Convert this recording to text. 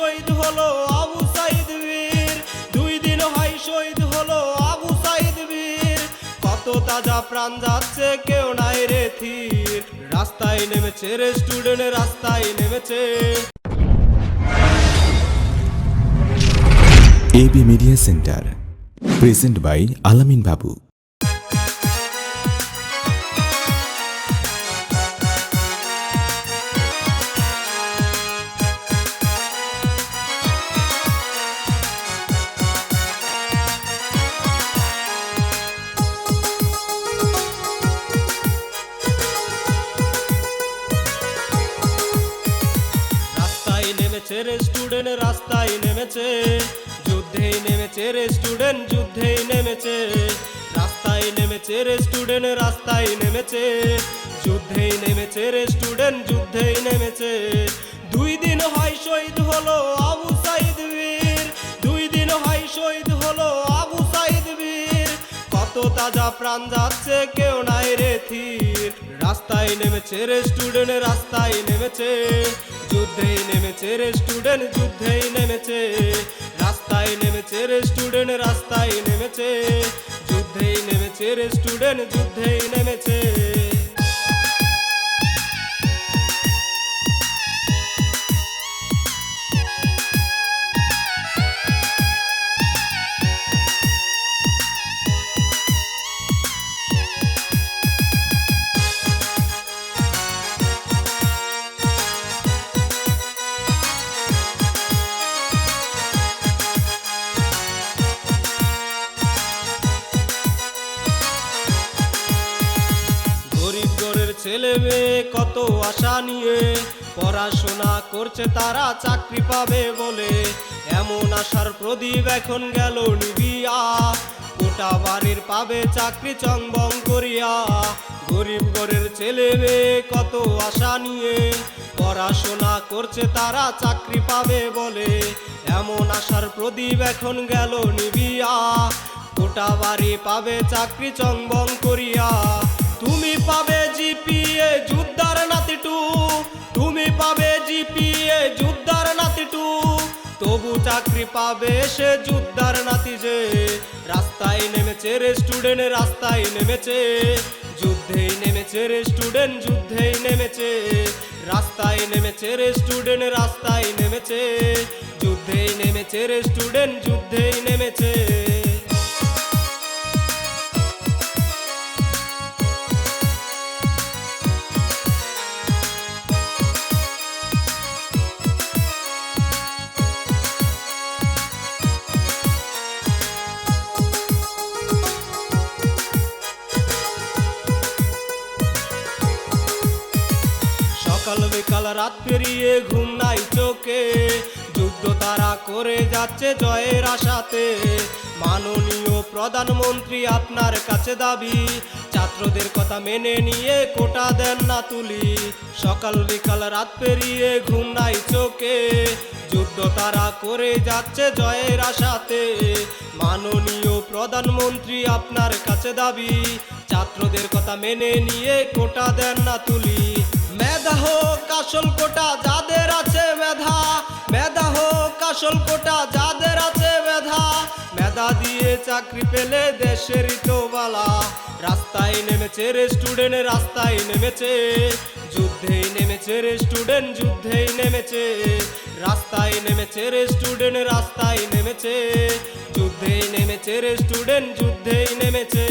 শহীদ হলো আবু সাইদ বীর। দুই দিন হয় শহীদ হলো আবু সাইদ বীর। কত তাজা প্রাণ যাচ্ছে, কেউ নাই রে থির রাস্তায় নেমেছে রে স্টুডেন্ট রাস্তায় নেমেছে। AB media centre present by Alamin Babu student রাস্তায় নেমেছে, যুদ্ধেই নেমেছে রে স্টুডেন্ট যুদ্ধেই নেমেছে। রাস্তায় নেমেছে রে স্টুডেন্ট রাস্তায় নেমেছে। যুদ্ধেই নেমেছে রে স্টুডেন্ট যুদ্ধেই নেমেছে। দুই দিন হয় শহীদ হলো আবু সাইদ বীর। দুই দিন হয় শহীদ হলো আবু সাইদ বীর। কত তাজা প্রাণ যাচ্ছে, কেউ নাই রে থির রাস্তায় নেমেছে রে স্টুডেন্ট রাস্তায় নেমেছে। যুদ্ধেই নেমেছে রে স্টুডেন্ট যুদ্ধেই নেমেছে। রাস্তায় নেমেছে রে স্টুডেন্ট রাস্তায় নেমেছে। যুদ্ধেই নেমেছে রে স্টুডেন্ট যুদ্ধেই নেমেছে। কত আশা নিয়ে পড়াশোনা করছে তারা, চাকরি পাবে বলে। এমন আশার প্রদীপ এখন গেল নিবিয়া। গোটা বাড়ির পাবে চাকরি চংবং করিয়া। গরিব ঘরের ছেলে মেয়ে কত আশা নিয়ে পড়াশোনা করছে তারা, চাকরি পাবে বলে। এমন আশার প্রদীপ এখন গেল নিবিয়া। গোটা বাড়ি পাবে চাকরি চংবং করিয়া। তুমি পাবে জিপিএ যুদ্ধার নাতি টু। তুমি পাবে জিপিএ যুদ্ধার নাতি টু। তবু চাকরি পাবে সে যুদ্ধার নাতি যে। রাস্তায় নেমেছে রে স্টুডেন্ট, রাস্তায় নেমেছে। যুদ্ধেই নেমেছে রে স্টুডেন্ট, যুদ্ধেই নেমেছে। রাস্তায় নেমেছে রে স্টুডেন্ট, রাস্তায় নেমেছে। যুদ্ধেই নেমেছে রে স্টুডেন্ট, যুদ্ধেই সকাল রাত পেরিয়ে ঘুম নাই চোখে। যুদ্ধ তারা করে যাচ্ছে জয়ের আশাতে। মাননীয় প্রধানমন্ত্রী আপনার কাছে দাবি, ছাত্রদের কথা মেনে নিয়ে কোটা দেন না তুলি। সকাল বিকাল রাত পেরিয়ে ঘুম নাই চোখে। যুদ্ধ তারা করে যাচ্ছে জয়ের আশাতে। মাননীয় প্রধানমন্ত্রী আপনার কাছে দাবি, ছাত্রদের কথা মেনে নিয়ে কোটা দেন না তুলি। মেধা হোক, আসল কোটা যাদের আছে মেধা। মেধা হোক, আসল কোটা যাদের আছে মেধা। মেধা দিয়ে চাকরি পেলে দেশের তোবালা রাস্তায় নেমেছে রে স্টুডেন্ট রাস্তায় নেমেছে। যুদ্ধেই নেমেছে রে স্টুডেন্ট যুদ্ধেই নেমেছে। রাস্তায় নেমেছে রে স্টুডেন্ট রাস্তায় নেমেছে। যুদ্ধেই নেমেছে রে স্টুডেন্ট যুদ্ধেই নেমেছে।